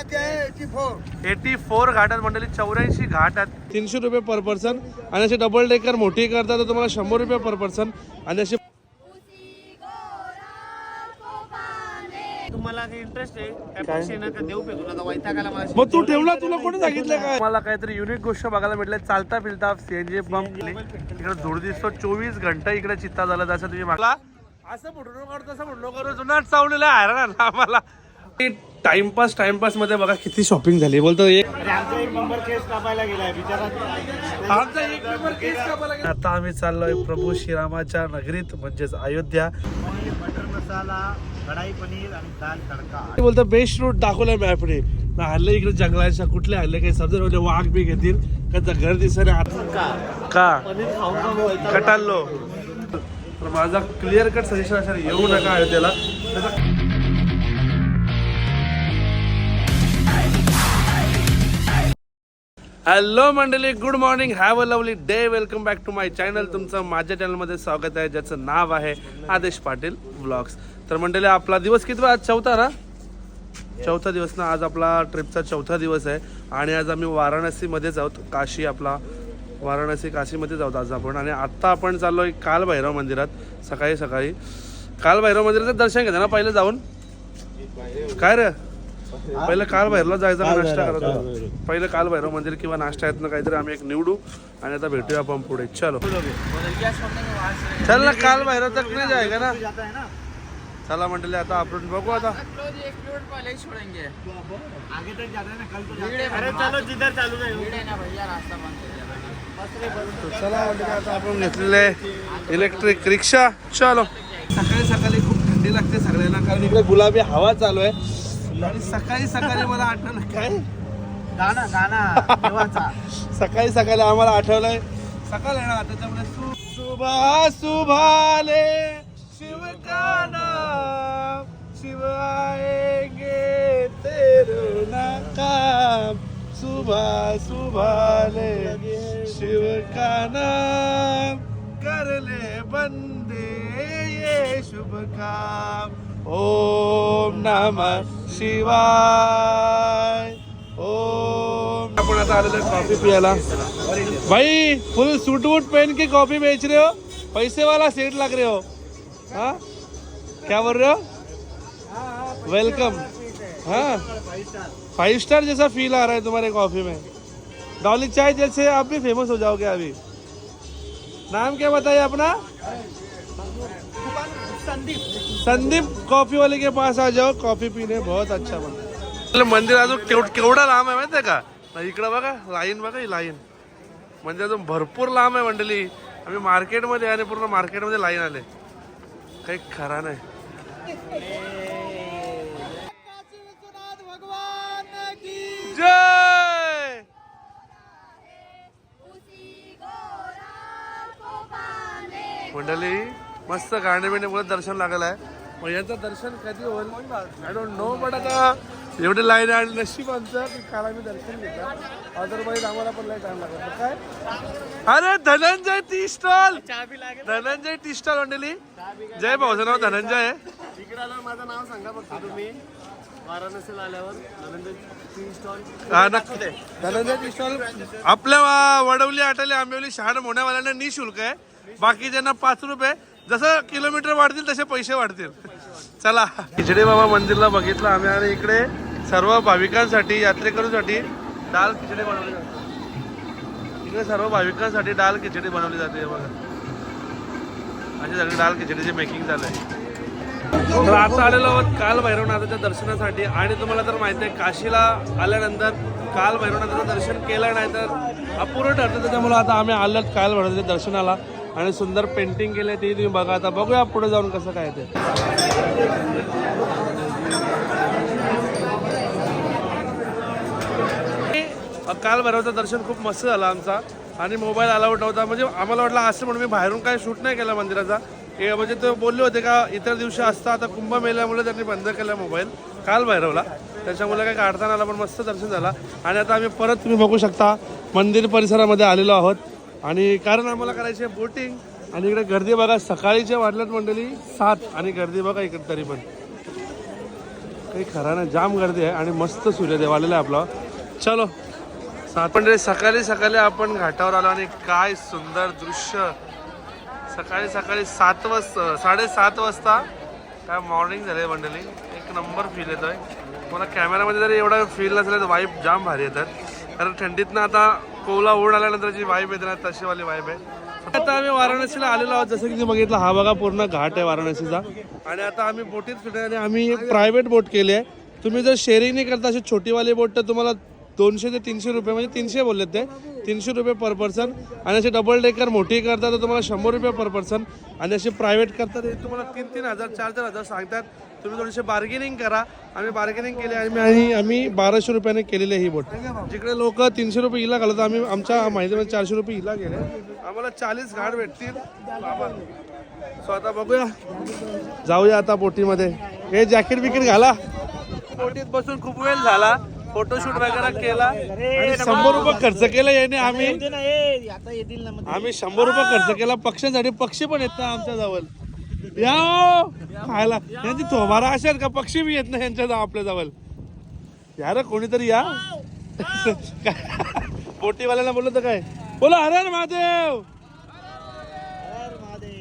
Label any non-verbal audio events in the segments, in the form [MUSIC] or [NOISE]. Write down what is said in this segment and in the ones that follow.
Eighty four घाट आहेत मंडळी चौऱ्याऐंशी घाट आहेत. तीनशे रुपये पर पर्सन आणि असे डबल डेकर मोठी करता तर तुम्हाला शंभर रुपये पर पर्सन आणि असे तुम्हाला इंटरेस्ट आहे? ना देऊ मग तू ठेवला तुला कोणी सांगितलं काय मला काहीतरी युनिक गोष्ट बघायला भेटले चालता फिरता सीएनजी पंप इकडे धूळ दिसतो चोवीस घंटा इकडे चित्ता झाला जसं तुम्ही मागला. असं फुटून काढतो तसं फुटून करू जुनाट चावलेलं आहे हैराण आहे आम्हाला. टाइमपास टाइमपासमध्ये बघा किती शॉपिंग झाली. बोलतो एक. आता आम्ही चाललोय प्रभू श्रीरामाच्या नगरीत म्हणजेच अयोध्या. पनीर बटर मसाला कढाई पनीर आणि दाल तडका. ते बोलतो बेस्ट रूट दाखवलाय मॅपने हल्ले इकडे जंगलाच्या कुठले हल्ले काही समजा म्हणजे वाघ बी घेतील. का घर दिसणे का? का? पनीर खाऊन खाऊन वैताग कटाल्लो तर माझा क्लिअर कट सजेशन असेल येऊ नका अयोध्येला. त्याचा हॅलो मंडळी good morning have a lovely day welcome back to my channel. तुमचं माझ्या चॅनलमध्ये स्वागत आहे ज्याचं नाव आहे आदेश पाटील ब्लॉग्स तर मंडळी आपला दिवस किती आज चौथा ना चौथा दिवस ना आज आपला ट्रिपचा चौथा दिवस आहे. आणि आज आम्ही वाराणसीमध्येच आहोत. काशी आपला वाराणसी काशीमध्येच आहोत आज आपण. आणि आत्ता आपण चाललो आहे काल भैरव मंदिरात सकाळी सकाळी. काल भैरव मंदिराचं दर्शन घेतं ना पहिलं जाऊन. काय रे? पहिलं काल भैरवला जायचं का नाश्ता करत होतो पहिलं काल भैरव मंदिर किंवा नाश्ता आहेत ना काहीतरी आम्ही एक निवडू आणि आता भेटूया आपण पुढे. चलो. चल ना काल भैरव तक नाही जायगा ना? चला म्हटले आता आपण बघू आता. आगे तक जाता ना कल तो जाता अरे चलो जिधर चालू नाही चला म्हणजे आता आपण घेतलेले इलेक्ट्रिक रिक्षा चलो. सकाळी सकाळी खूप थंडी लागते सगळ्यांना कारण इकडे गुलाबी हवा चालू आहे. आणि सकाळी सकाळी मला आठवलं काय? गाणं गाणं. देवाचा. सकाळी सकाळी आम्हाला आठवलंय. सकाळ त्याच्यामुळे सु- सुभा सुभाले शिव का नाम शिव आएंगे तेरो नाम सुबह सुभाले शिव का नाम कर ले बंदे ये शुभ काम. ओम नमः शिवाय. ओम. आपण आता आलेलो कॉफी पियाला. भाई फुल सूट वूट पहन के कॉफी बेच रहे हो? पैसे वाला सेट लग रहे हो. हाँ? क्या बोल रहे हो? वेलकम हाँ? फाइव स्टार जैसा फील आ रहा है तुम्हारे कॉफी में. डॉली चाय जैसे आप भी फेमस हो जाओगे अभी. नाम क्या बताइए अपना? संदीप। कॉफी वाले के पास आ जाओ कॉफी पीने बहुत अच्छा बन मंदिर अजून केव केवढा लांब आहे माहिती आहे का इकडं बघा लाईन बघा ही लाईन. म्हणजे अजून भरपूर लांब आहे मंडळी आम्ही मार्केटमध्ये आणि पूर्ण मार्केटमध्ये लाईन आले. काही खरा नाही. जय! मंडळी मस्त गाणे बिणे बोलत दर्शन लागलं आहे. मग यांचं दर्शन कधी होईल? आय डोंट नो बट आता एवढे लाईन आणि नशीब आमचं की काल आम्ही दर्शन घेतलं. अदरवाईज आम्हाला पण लई टाइम लागला. काय? अरे Dhananjay tea stall! Dhananjay tea stall मंडळी. जय भाऊचं नाव धनंजय आहे. इकडे माझं नाव सांगा फक्त तुम्ही. वाराणसीला आल्यावर नरेंद्र टी स्टॉल. नक्की. धनंजय टी स्टॉल आपल्या वडवली आटले आंबिवली शहाण मोठ्यावाल्यांना निशुल्क आहे. बाकीच्यांना पाच रुपये जसं किलोमीटर वाढतील तसे पैसे वाढतील. चला. खिचडी बाबा मंदिरला बघितलं आम्ही आणि इकडे सर्व भाविकांसाठी यात्रेकरूसाठी डाल खिचडी बनवली जाते. इकडे सर्व भाविकांसाठी डाल खिचडी बनवली जाते बघा. अशी सगळी डाल खिचडीची मेकिंग झालं आहे. तर आता आलेलो आहोत काल भैरवनाथाच्या दर्शनासाठी आणि तुम्हाला तर माहिती आहे काशीला आल्यानंतर काल भैरवनाथाचं दर्शन केलं नाही तर अपुरं ठरतं. त्याच्यामुळे आता आम्ही आलो काल भैरवनाथाच्या दर्शनाला. आणि सुंदर पेंटिंग केले ते तुम्ही बघा. आता बघूया पुढे जाऊन कसं काय ते. काल भैरवचं दर्शन खूप मस्त झालं आमचा. आणि मोबाईल अलाउड नव्हता. म्हणजे आम्हाला वाटलं असं म्हणून मी बाहेरून काय शूट नाही केला मंदिराचा. हे म्हणजे ते बोलले होते का इतर दिवशी असता आता कुंभ मेल्यामुळे त्यांनी बंद केला मोबाईल काल भैरवला. त्याच्यामुळे काय काढताना आला पण मस्त दर्शन झाला. आणि आता आम्ही परत तुम्ही बघू शकता मंदिर परिसरामध्ये आलेलो आहोत. आणि कारण आम्हाला करायची आहे बोटिंग. आणि इकडे गर्दी बघा सकाळीच्या वाढल्यात मंडळी सात. आणि गर्दी बघा इकडे तरी पण. काही खरा ना जाम गर्दी आहे आणि मस्त सूर्यदेव आलेला आहे आपला. चलो. सात. मंडळी सकाळी सकाळी आपण घाटावर आलो आणि काय सुंदर दृश्य. सकाळी सकाळी सात वाजता साडेसात वाजता काय मॉर्निंग झाले मंडळी. एक नंबर फील येतोय. मला कॅमेरामध्ये जरी एवढा फील नसला तर वाईफ जाम भारी येतात. कारण थंडीतनं आता कोवला ओढ आल्यानंतर जी वाईब येते ना तशी वाली वाईब आहे. आता आम्ही वाराणसीला आलेलो आहोत जसं की तुम्ही बघितलं हा बघा पूर्ण घाट आहे वाराणसीचा. आणि आता आम्ही बोटीत फिरणार आणि आम्ही प्रायव्हेट बोट केली आहे. तुम्ही जर शेअरिंग नाही करता अशी छोटीवाली बोट तर तुम्हाला दोनशे ते तीनशे रुपये म्हणजे तीनशे बोललेत ते तीनशे रुपये पर पर्सन आणि अशी डबल डेकर मोठी करता तर तुम्हाला शंभर रुपये पर पर्सन आणि अशी प्रायव्हेट करता ते तुम्हाला तीन तीन हजार चार चार हजार सांगतात. तुम्ही थोडीशी बार्गेनिंग करा. आम्ही बार्गेनिंग केली आणि आणि आम्ही बाराशे रुपयाने केलेली ही बोट. जिकडे लोक तीनशे रुपये हिला घालतात आम्ही आमच्या माहितीमध्ये चारशे रुपये हिला गेले. आम्हाला चाळीस घाट भेटतील. सो आता बघूया. जाऊया आता बोटीमध्ये. हे जॅकेट बिकेट घाला. बोटीत बसून खूप वेळ झाला. फोटोशूट वगैरे केला. शंभर रुपये खर्च केला याने आम्ही. आम्ही शंभर रुपये खर्च केला. पक्ष्यांसाठी पक्षी पण येत ना आमच्या जवळ. या हो. खायला. यांची थोबारा अशा आहेत का? पक्षी बी येत नाही यांच्या जवळ आपल्या जवळ. या रे कोणीतरी या. पोटीवाल्याला बोललो तर काय? बोला हरे हर महादेव.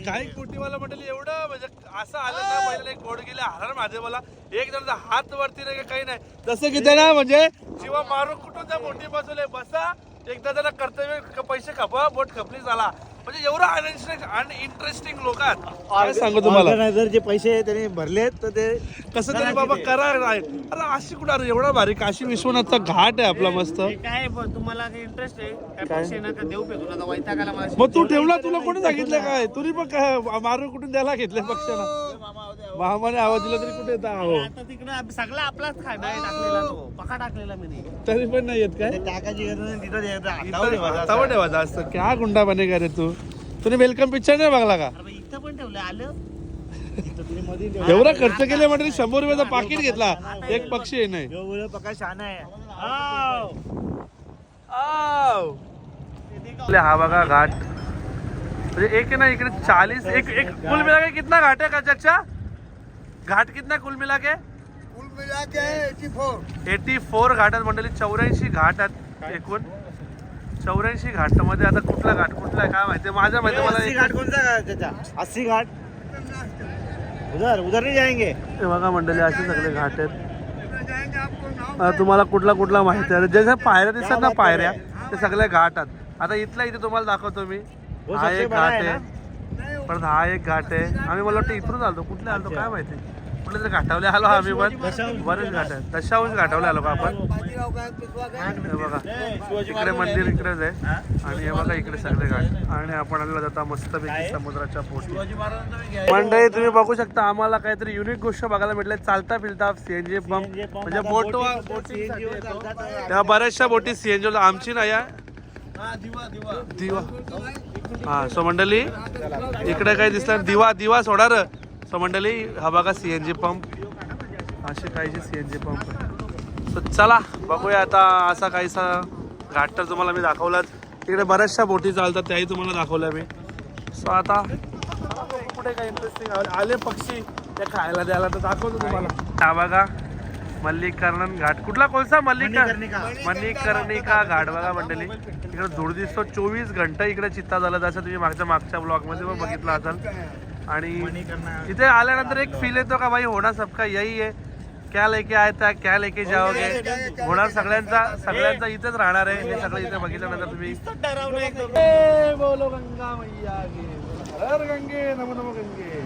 काही कोटीवाला म्हटलं एवढं म्हणजे असं आलं ना पहिला एक बोर्ड गेले हरण माझे मला एक जण हात वरती नाही का काही नाही. जसं की त्याला म्हणजे शिवा मारून कुठून त्या मोठी बसवले बसा एकदा त्याला कर्तव्य क- पैसे खपा बोट खपली झाला म्हणजे एवढं अनइंटरेस्टिंग लोक आहेत. काय सांगू तुम्हाला? ऑर्गनायझर जे पैसे त्यांनी भरलेत तर ते कसं तरी बाबा करा नाही. अरे अशी कुठं अरे एवढा भारी काशी विश्वनाथचा घाट आहे आपला मस्त. काय ब- तुम्हाला इंटरेस्ट आहे? नका देऊ पे तुला आता वैतागाला मला मग तू ठेवला तुला कोणी सांगितलं काय? तुरी पण काय मारून कुठून द्यायला घेतले पक्षाला? मामाने आवाज दिला तरी कुठे येतं आहो? आता तिकडे आप- सगळा आपलाच खायला आहे टाकलेला तो. पका टाकलेला मी नाही. तरी पण नाही येत काय? टाकायची गरज नाही तिथं द्यायचं. हातावर इथं ठेवायचं. हातावर ठेवायचा असतं क्या गुंडा बनेगा रे तू? तुम्ही वेलकम पिक्चर नाही बघला का? अरे इथं पण ठेवलं आलं? इथं तुम्ही मध्ये ठेवलं. एवढा खर्च केले म्हणजे शंभर रुपयाचा पाकिट घेतला. एक पक्षी नाही. पका आहे. आव. आपले हा बघा घाट. म्हणजे एक आहे ना इकडे चालीस एक एक कुल मिला के कितना घाट है का चच्चा घाट कितना कुल मिला के? कुल मिला के एटी फोर एटी फोर घाटात मंडळी चौऱ्याऐंशी घाट आहेत एकूण. चौऱ्याऐंशी घाटामध्ये आता कुठला घाट कुठला आहे काय माहिती? माझ्या माहिती मला घाट घाट चाचा अस्सी घाट? उधर उधर नहीं जाएंगे हे बघा मंडळी असे सगळे घाट आहेत. तुम्हाला कुठला कुठला माहिती आहे? जशा पायऱ्या दिसतात ना पायऱ्या ते सगळे घाट आहेत. आता इथल्या इथे तुम्हाला दाखवतो मी. हा सबसे एक घाट है आहे. परत हा एक घाट आहे. आम्ही मला वाटतं इथूनच आलो कुठले आलो काय माहिती? कुठले तरी घाटावले आलो आम्ही पण. बरेच घाट आहेत. दशावंश घाटावले आलो का आपण. काय काय हे बघा. इकडे मंदिर इकडेच आहे. आणि हे बघा इकडे सगळे घाट. आणि आपण आलेलो जाता मस्तपैकी समुद्राच्या पोटी. मंडळी तुम्ही बघू शकता आम्हाला काहीतरी युनिक गोष्ट बघायला भेटले. चालता फिरता सीएनजी पंप म्हणजे बोट. त्या बऱ्याचशा बोटी सीएनजी आमची नाही आहे दिवा हा सो मंडळी इकडे काही दिसलं दिवा दिवा सोडा र. सो मंडळी हा बघा सीएनजी पंप असे काहीचे सीएनजी पंप आहे सो चला बघूया आता असा काहीसा घाट तर तुम्हाला मी दाखवलाच तिकडे बऱ्याचशा बोटी चालतात त्याही तुम्हाला दाखवल्या मी. सो आता कुठे काय इंटरेस्टिंग आले पक्षी. ते खायला द्यायला तर दाखवतो तुम्हाला. हा बघा मल्लिकर्णन घाट. कुठला कोणता? मल्लिका मणिकर्णिका. मणिकर्णिका घाट बघा मंडळी. इकडे धूळ दिसतो चोवीस घंटा इकडे चित्ता झाला. जसं तुम्ही मागच्या मागच्या ब्लॉगमध्ये पण बघितलं असाल. आणि इथे आल्यानंतर एक फील येतो का भाई होणार सबका यही है क्या लेके आए था क्या लेके जाओगे? होणार सगळ्यांचा सगळ्यांचा इथेच राहणार आहे. हे सगळं इथे बघितल्यानंतर तुम्ही बोलो गंगा मैया हर गंगे नमो नमो गंगे.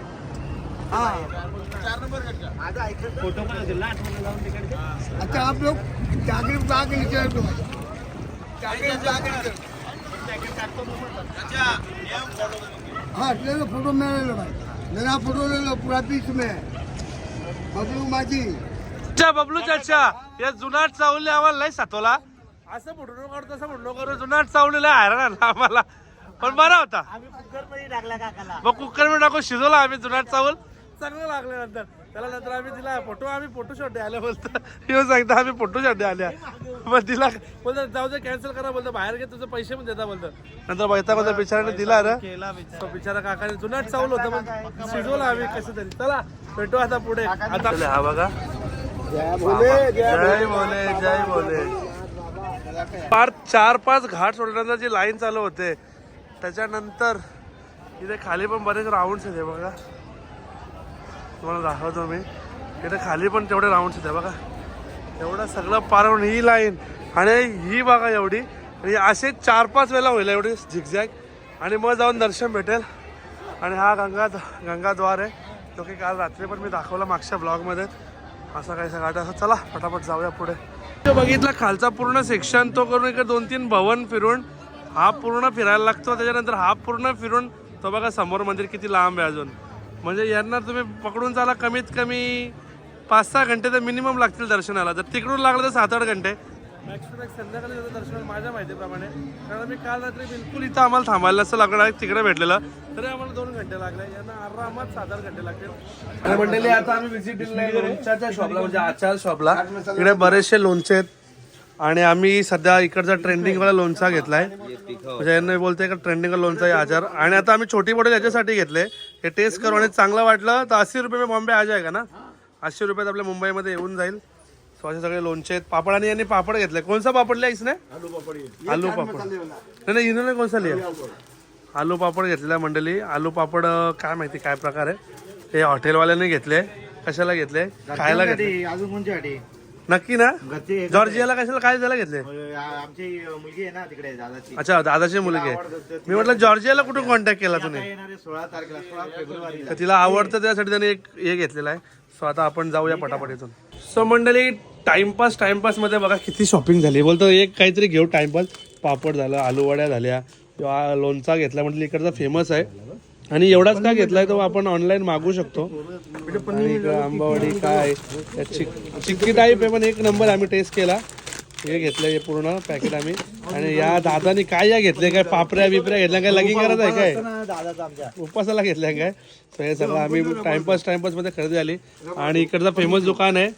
फोटो पण असेल ना आठवण लावून तिकडचे अच्छा आप लोग जागृत बाग जागृत बाग नीचे हाँ ले लो फोटो में ले लो भाई मेरा फोटो ले लो पूरा बीच में. बबलू माझी. अच्छा बबलू चाचा या जुनाट चावले आम्हाला लय सातवला. असं फुटून काढतो तसं फुटलो करू जुनाट चावलेला हैराण आला आम्हाला. पण बरा होता. आम्ही कुकरमध्ये टाकला काकाला. मग कुकरमध्ये टाकून शिजवला आम्ही जुनाट चावल. चांगलं लागलं नंतर. त्याला नंतर आम्ही दिला फोटो आम्ही फोटो शॉट आल्या बोलतो. येऊन सांगता आम्ही फोटो शॉट आल्या. मग दिला बोलतो जाऊ दे कॅन्सल करा बोलतो बाहेर घे तुझे पैसे पण देता बोलतो. नंतर बैता बोलतो बिचाराने दिला रे केला बिचारा. तो बिचारा काकाने जुनाट चावलं होतं मग शिजवलं आम्ही कसं तरी चला भेटू आता पुढे. आता हा बघा. जय बोले जय बोले. पार चार पाच घाट सोडल्यानंतर जी लाईन चालू होते त्याच्यानंतर इथे खाली पण बरेच राऊंड्स आहेत हे बघा. तुम्हाला दाखवतो मी. इथे खाली पण तेवढे राऊंड्स आहेत बघा. एवढं सगळं पारवण ही लाईन आणि ही बघा एवढी. आणि असे चार पाच वेळेला होईल एवढी झिकझॅक आणि मग जाऊन दर्शन भेटेल. आणि हा गंगा गंगाद्वार आहे. जो की काल रात्री पण मी दाखवला मागच्या ब्लॉगमध्ये असा काही सगळं असं. चला फटाफट जाऊया पुढे. तो बघितला खालचा पूर्ण सेक्शन तो करून इकडे दोन तीन भवन फिरून हा पूर्ण फिरायला लागतो. त्याच्यानंतर हा पूर्ण फिरून तो बघा समोर मंदिर किती लांब आहे अजून. म्हणजे यांना तुम्ही पकडून चाला कमीत कमी पाच सहा घंटे तर मिनिमम लागतील दर्शनाला. जर तिकडून लागलं तर सात आठ घंटे. मॅक्स टू मॅक्स संध्याकाळी दर्शन माझ्या माहितीप्रमाणे. कारण मी काल रात्री बिलकुल इथं आम्हाला थांबायला असं लागणार तिकडे भेटलेलं. तरी आम्हाला दोन घंटे लागले. यांना आरामात सात आठ घंटे लागतील. आणि आता आम्ही व्हिजिट दिली लोणच्याच्या शॉपला म्हणजे आचार शॉपला इकडे बरेचसे लोणचे आहेत. आणि आम्ही सध्या इकडचा ट्रेंडिंग वाला लोणचा घेतलाय. म्हणजे यांना बोलते का ट्रेंडिंग लोणचा आहे आचार आणि आता आम्ही छोटी बॉटल याच्यासाठी घेतले. हे टेस्ट करू आणि चांगलं वाटलं तर अस्सी रुपये में बॉम्बे आ जाएगा ना? अस्सी रुपयात आपल्या मुंबईमध्ये येऊन जाईल. सो असे सगळे लोणचे आहेत. पापड आणि यांनी पापड घेतले. कोणसा पापड लिहा इसने? आलू पापड नाही नाही इन्होंने कोणसा लिहा आलू पापड. घेतलेला मंडळी. आलू पापड काय माहिती काय प्रकार आहे? हे हॉटेलवाल्याने घेतले. कशाला घेतले? खायला घेतले. अजून कोणच्यासाठी नक्की ना? घरचे जॉर्जियाला कशाला काय झाला घेतले? आमची मुलगी आहे ना तिकडे दादाची. अच्छा दादाची मुलगी आहे. मी म्हटलं जॉर्जियाला कुठून कॉन्टॅक्ट केला तुम्ही? सोळा तारखेला सोळा फेब्रुवारीला. तर तिला आवडतं त्यासाठी त्याने एक हे घेतलेला आहे. सो आता आपण जाऊया पटापट इथून. सो मंडळी टाइमपास टाइमपासमध्ये बघा किती शॉपिंग झाली. बोलतो एक काहीतरी घेऊ टाइमपास पापड झालं आलू वड्या झाल्या. किंवा लोणचा घेतला म्हटलं इकडचा फेमस आहे. आणि एवढाच का घेतलाय तो आपण ऑनलाईन मागू शकतो? आणि इकडं आंबावडी काय? त्या चिक चिक्की टाईप आहे पण एक नंबर आम्ही टेस्ट केला. हे घेतलं हे पूर्ण पॅकेट आम्ही. आणि या दादानी काय या घेतले? काय पापऱ्या बिपऱ्या घेतल्या? काय लगीन करत आहे काय? उपासाला घेतल्या काय? सो हे सगळं आम्ही टाइमपास टाइमपासमध्ये खरेदी झाली. आणि इकडचं फेमस दुकान आहे.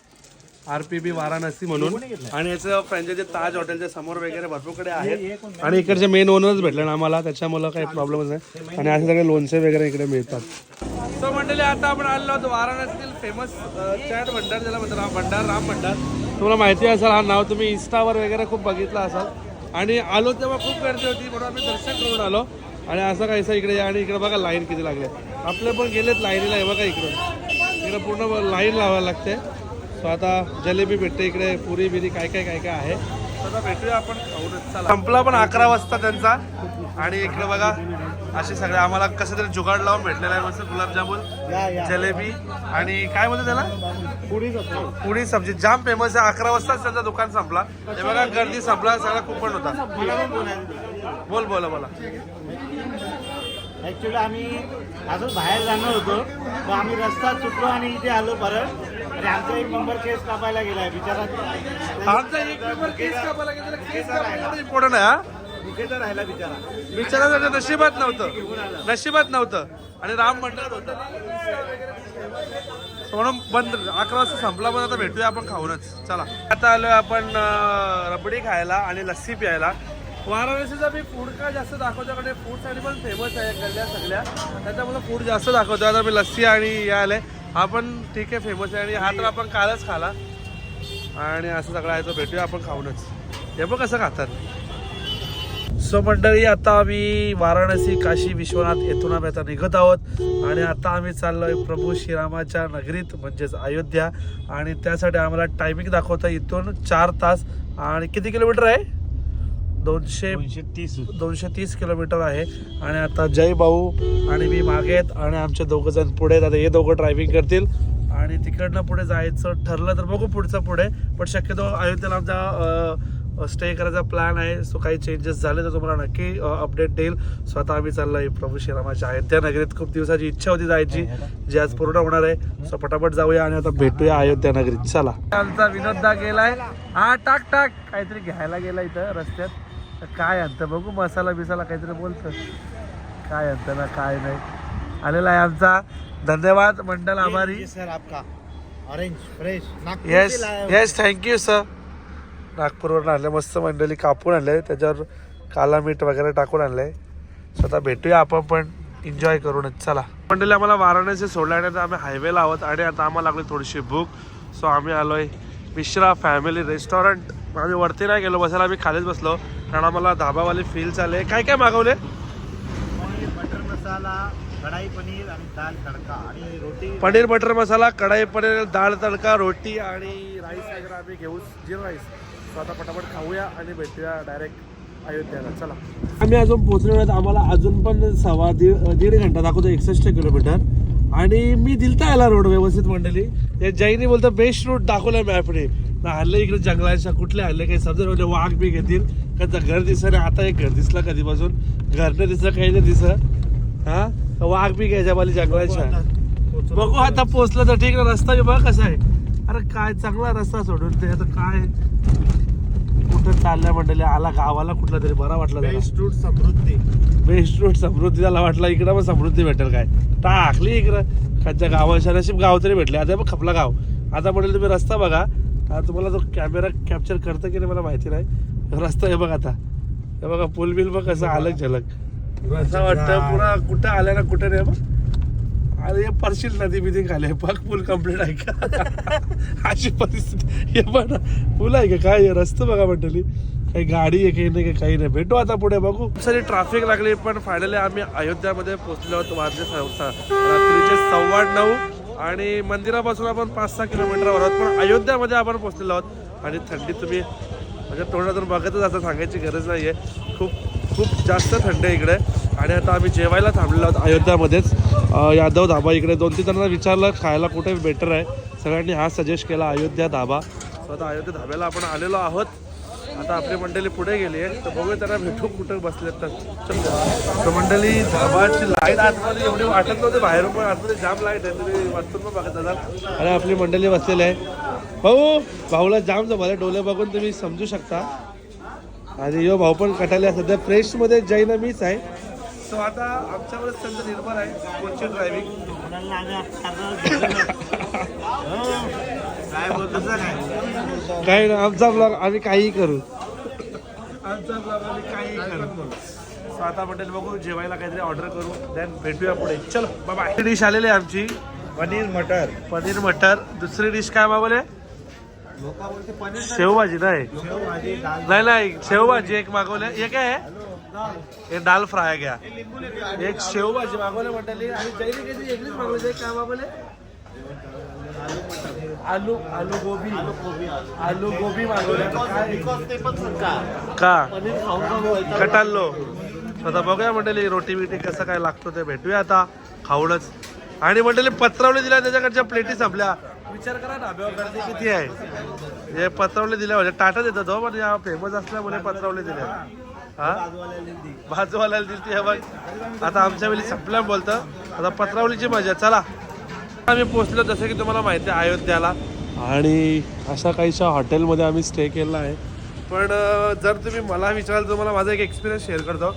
आर पी बी वाराणसी म्हणून. आणि याचं फ्रँचायझी ताज हॉटेलच्या समोर वगैरे भरपूरकडे आहेत. आणि इकडचे मेन ओनरच भेटले ना आम्हाला त्याच्यामुळे काही प्रॉब्लेमच नाही. आणि असे सगळे लोणचे वगैरे इकडे मिळतात. सो मंडळी आता आपण आलेलो आहोत वाराणसीतील फेमस चॅट भंडार ज्याला म्हणतात राम भंडार राम भंडार. तुम्हाला माहिती असेल हा नाव तुम्ही इन्स्टावर वगैरे खूप बघितलं असाल. आणि आलो तेव्हा खूप गर्दी होती म्हणून आम्ही दर्शन करून आलो. आणि असं काहीसं इकडे या आणि इकडे बघा लाईन किती लागले. आपले पण गेलेत लाईनीला हे बघा इकडं. इकडे पूर्ण लाईन लावायला लागते. सो आता जलेबी भेटते इकडे पुरी बिरी काय काय काय काय आहे. आता भेटूया आपण. खाऊनच. संपला पण अकरा वाजता त्यांचा. आणि इकडे बघा असे सगळे आम्हाला कसं तरी जुगाड लावून भेटलेला आहे मस्त गुलाबजामुन जलेबी. आणि काय म्हणते त्याला? असतो पुडी सब्जी. जाम फेमस आहे. अकरा वाजताच त्यांचा दुकान संपला. हे बघा गर्दी संपला. सगळा कुपन होता. बोल बोला बोला. ऍक्च्युली आम्ही असं बाहेर जाणार होतो. आम्ही रस्ता चुकलो आणि इथे आलो परत. आमचा एक नंबर केस कापायला गेलाय बिचारा. आमचा एक नंबर केस कापायला इम्पॉर्टंट आहे हा? राहिला बिचारा. बिचारा त्याच्या नशिबात नव्हतं. नशिबात नव्हतं. आणि राम मंडळात होतं. म्हणून बंद अकरा वाजता संपला पण आता भेटूया आपण खाऊनच. चला. आता आलोय आपण रबडी खायला आणि लस्सी प्यायला. वाराणसीचा मी फूड का जास्त दाखवतो फूडसाठी पण फेमस आहे गल्ल्या सगळ्या. त्याच्यामुळे फूड जास्त दाखवतो आता मी लस्सी आणि आले हा पण ठीक आहे फेमस आहे. आणि हा तर आपण कालच खाला. आणि असं सगळं आहे तर भेटूया आपण खाऊनच. हे पण कसं खातात. सो मंडळी आता आम्ही वाराणसी काशी विश्वनाथ येथून आम्ही आता निघत आहोत. आणि आता आम्ही चाललोय प्रभू श्रीरामाच्या नगरीत म्हणजेच अयोध्या. आणि त्यासाठी आम्हाला टायमिंग दाखवतं इथून चार तास. आणि किती किलोमीटर आहे? दोनशे तीस. दोनशे तीस किलोमीटर आहे. आणि आता जय भाऊ आणि मी मागे आहेत आणि आमचे दोघं जण पुढे आता हे दोघं ड्रायव्हिंग करतील. आणि तिकडनं पुढे जायचं ठरलं तर बघू पुढचं पुढे. पण शक्यतो अयोध्येला आमचा स्टे करायचा प्लॅन आहे. सो काही चेंजेस झाले तर तुम्हाला नक्की अपडेट देईल. स्वतः आम्ही चाललोय प्रभू श्रीरामाच्या अयोध्या नगरीत खूप दिवसाची इच्छा होती जायची जी आज पूर्ण होणार आहे. सो पटापट जाऊया आणि आता भेटूया अयोध्या नगरीत चला. आमचा विनोददा गेलाय. हा टाक टाक. काहीतरी घ्यायला गेला इथं रस्त्यात. काय आणतं बघू मसाला बिसाला काहीतरी बोलतं. काय आणतं ना काय नाही. आलेला आहे आमचा धन्यवाद मंडल आभारी. सर आपका. Orange fresh yes yes thank you sir नागपूरवरून आणले मस्त मंडळी कापून आणले त्याच्यावर काला मीठ वगैरे टाकून आणलंय. स्वतः भेटूया आपण पण एन्जॉय करूनच. चला. मंडळी आम्हाला वाराणसी सोडल्यानंतर आम्ही हायवेला आहोत आणि आता आम्हाला लागली थोडीशी भूक. सो आम्ही आलोय मिश्रा फॅमिली रेस्टॉरंट आम्ही वरती नाही गेलो बसायला आम्ही खालीच बसलो. कारण आम्हाला धाबावाले फील चालले. काय काय मागवले? पनीर बटर मसाला कढाई पनीर आणि दाल तडका. आणि रोटी. पनीर बटर मसाला कढाई पनीर डाळ तडका रोटी आणि राईस वगैरे आम्ही घेऊ. जिरा राईस सो आता पटापट खाऊया आणि भेटूया डायरेक्ट अयोध्याला. चला. आम्ही अजून पोहोचलो नाही आम्हाला अजून पण सव्वा दीड दीड घंटा दाखवतो एकसष्ट किलोमीटर. आणि मी दिलता याला रोड व्यवस्थित मंडळी. या जैनी बोलतो बेस्ट रूट दाखवलाय मॅपने ना हल्ले इकडे जंगलाच्या कुठले हल्ले काही समजा म्हणजे वाघ बी घेतील. का घर दिसत नाही. आता एक घर दिसलं कधीपासून. घर नाही दिसलं काही नाही दिसत हा? वाघ बी घ्यायच्या मला जंगलाच्या. बघू आता पोहोचलं तर ठीक ना रस्ता बी बघ कसा आहे. अरे काय चांगला रस्ता सोडून ते आता काय? कुठं चालल्या मंडळी? आला गावाला कुठला तरी बरा वाटला best route Samruddhi. Best route Samruddhi त्याला वाटला. इकडं मग समृद्धी भेटेल काय? टाकली इकडं. खालच्या गावाच्या नशीब गाव तरी भेटले. आता मग खपला गाव. आता म्हणेल तुम्ही रस्ता बघा. आता तुम्हाला तो कॅमेरा कॅप्चर करतं की नाही मला माहिती नाही. रस्ता हे बघा आता. हे बघा पूल बिल बघ कसं अलग झलक. असं वाटतं पुन्हा कुठं आलं ना कुठं नाही बघ. अरे हे परशील नदी बिदी खाली. बघ पूल कंप्लीट आहे का? [LAUGHS] अशी परिस्थिती. हे बघ ना पूल आहे का? काय हे रस्ते बघा म्हटली. काही गाडी आहे काही नाही काही नाही. भेटू आता पुढे बघू. सारी ट्रॅफिक लागली पण फायनली आम्ही अयोध्यामध्ये पोहोचलो. आहोत वाजले रात्रीचे सव्वा नऊ. आणि मंदिरापासून आपण पाच सहा किलोमीटरवर आहोत. पण अयोध्यामध्ये आपण पोहोचलेलो आहोत. आणि थंडी तुम्ही म्हणजे तोंडातून बघतच असं सांगायची गरज नाही आहे खूप खूप जास्त थंड आहे इकडे. आणि आता आम्ही जेवायला थांबलेलो आहोत अयोध्यामध्येच. यादव धाबा इकडे. दोन तीन जणांना विचारलं खायला कुठे बेटर आहे? सगळ्यांनी हा सजेस्ट केला अयोध्या धाबा. आता अयोध्या धाब्याला आपण आलेलो आहोत. आता आपली मंडळी पुढे गेली आहे. तर बघूया त्यांना भेटू कुठं बसले तर. चल. मंडळी धाबाची लाइट आतमध्ये एवढी वाटत नव्हती बाहेरून पण आतमध्ये जाम लाइट आहे. तुम्ही वाटतो पण बघत जातात आणि आपली मंडळी बसलेली आहे. भाऊ भाऊला जाम जमाले डोले बघून तुम्ही समजू शकता. आणि यो भाऊ पण कटाले सध्या फ्रेशमध्ये जैन मीच आहे. सो आता आमच्यावरच त्यांचं निर्भर आहे. कोणची ड्रायव्हिंग [LAUGHS] काय ना आमचा ब्लॉग आम्ही काहीही करू. So आता मंडळी बघू जेवायला काहीतरी ऑर्डर करू देन भेटूया पुढे. चलो बाय डिश आलेली आहे आमची. पनीर मटर. पनीर मटर. दुसरी डिश काय मागवले लोक बोलते पनीर शेवभाजी नाही. शेव भाजी दाल. नाही नाही शेवभाजी एक मागवले. हे काय आहे? हे दाल फ्राय घ्या. एक शेवभाजी मागवले. मंडळी आणि मागवली. काय मागवले आलू आलू गोबी. आलू गोबी ते का का? पनीर खाऊन खाऊन कटाल्लो आता बघूया मंडळी रोटी बिटी कसं काय लागतो ते भेटूया आता. खाऊनच. आणि मंडळी पत्रावली दिल्या त्याच्याकडच्या प्लेटी संपल्या. विचार करा ढाब्यावर गर्दी किती आहे? हे पत्रावले दिल्या म्हणजे टाटा देतात हो पण या फेमस असल्यामुळे पत्रावले दिल्या. हा? बाजूवाल्याला दिली हे बघ. आता आमच्या वेळी संपल्या बोलतं. आता पत्रावलीची मजा चला. आम्ही पोहोचलो जसं की तुम्हाला माहिती आहे अयोध्याला. आणि अशा काहीशा हॉटेलमध्ये आम्ही स्टे केला आहे. पण जर तुम्ही मला विचाराल तर माझा एक एक्सपिरियन्स शेअर करतो.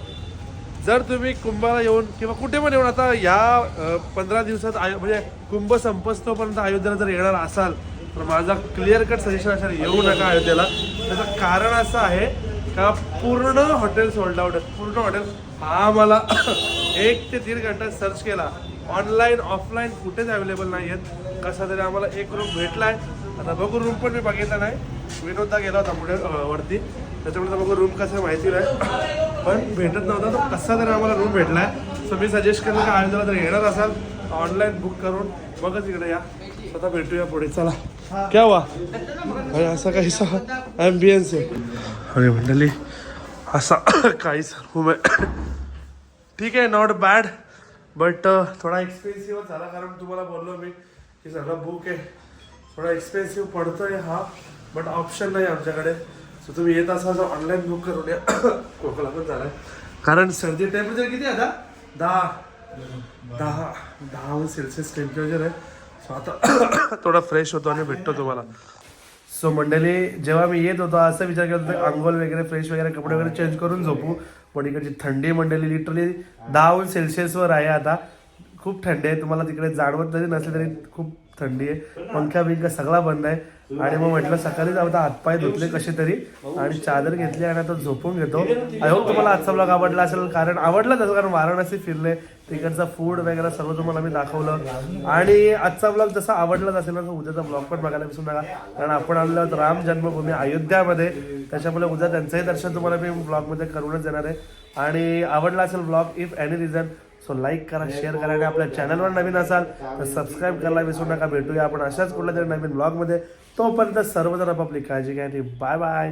जर तुम्ही कुंभाला येऊन किंवा कुठे पण येऊन आता या पंधरा दिवसात आय म्हणजे कुंभ संपस्तोपर्यंत अयोध्येला जर येणार असाल तर माझा क्लिअर कट सजेशन असेल येऊ नका अयोध्येला. त्याचं कारण असं आहे का पूर्ण हॉटेल सोल्ड आउट पूर्ण हॉटेल हा मला [COUGHS] एक ते दीड घंटा सर्च केला. ऑनलाईन ऑफलाईन कुठेच अवेलेबल नाही आहेत. कसा तरी आम्हाला एक रूम भेटलाय. आता बघू रूम पण मी बघितला नाही. विनोददा गेला होता पुढे वरती. त्याच्यामुळे आता बघू रूम कसं माहिती नाही. पण भेटत नव्हता तर कसा तरी आम्हाला रूम भेटला आहे सो मी सजेस्ट केलं की आज जर येणार असाल. ऑनलाईन बुक करून मगच इकडे या. स्वतः भेटूया पुढे. चला. क्या वा अरे असा काहीसा ॲम्बियन्स आहे. अरे मंडळी असा [COUGHS] काहीसा रूम आहे. [COUGHS] ठीक आहे नॉट बॅड बट uh, थोडा एक्सपेन्सिव्ह झाला कारण तुम्हाला बोललो मी की सगळं बुक आहे. थोडा एक्सपेन्सिव्ह पडतोय हा बट ऑप्शन नाही आमच्याकडे. सो तुम्ही येत असाल तर ऑनलाईन बुक करून या. [COUGHS] कोकला पण झालाय. कारण सर्दी टेम्परेचर किती आहे आता? दहा. दहा. दहा सेल्सिअस टेम्परेचर आहे. सो आता [COUGHS] थोडा फ्रेश होतो आणि भेटतो तुम्हाला. सो मंडळी जेव्हा मी येत होतो असं विचार करत होतो अंघोळ वगैरे फ्रेश वगैरे कपडे वगैरे चेंज करून झोपू. पण इकडची थंडी मंडळी लिटरली दहा सेल्सिअसवर आहे आता. खूप थंडी आहे तुम्हाला तिकडे जाणवत जरी नसले तरी खूप थंडी आहे. पंखा बिंका सगळा बंद आहे. आणि मग म्हटलं सकाळीच आता हातपाय धुतले कसे तरी. आणि चादर घेतली आणि आता झोपून घेतो. आय होप तुम्हाला आजचा ब्लॉग आवडला असेल कारण आवडला तसं कारण वाराणसी फिरले. तिकडचा फूड वगैरे सर्व तुम्हाला मी दाखवलं. आणि आजचा ब्लॉग जसा आवडलाच असेल ना तर उद्याचा ब्लॉग पण बघायला विसरू नका. कारण आपण आलेलो आहोत राम जन्मभूमी अयोध्यामध्ये. त्याच्यामुळे उद्या त्यांचंही दर्शन तुम्हाला मी ब्लॉगमध्ये करूनच येणार आहे. आणि आवडला असेल blog if any reason so like करा शेअर करा आणि आपल्या चॅनलवर नवीन असाल तर सबस्क्राईब करायला विसरू नका. भेटूया आपण अशाच कुठल्या तरी नवीन ब्लॉगमध्ये तोपर्यंत सर्वजण आपापली काळजी घ्या आणि बाय बाय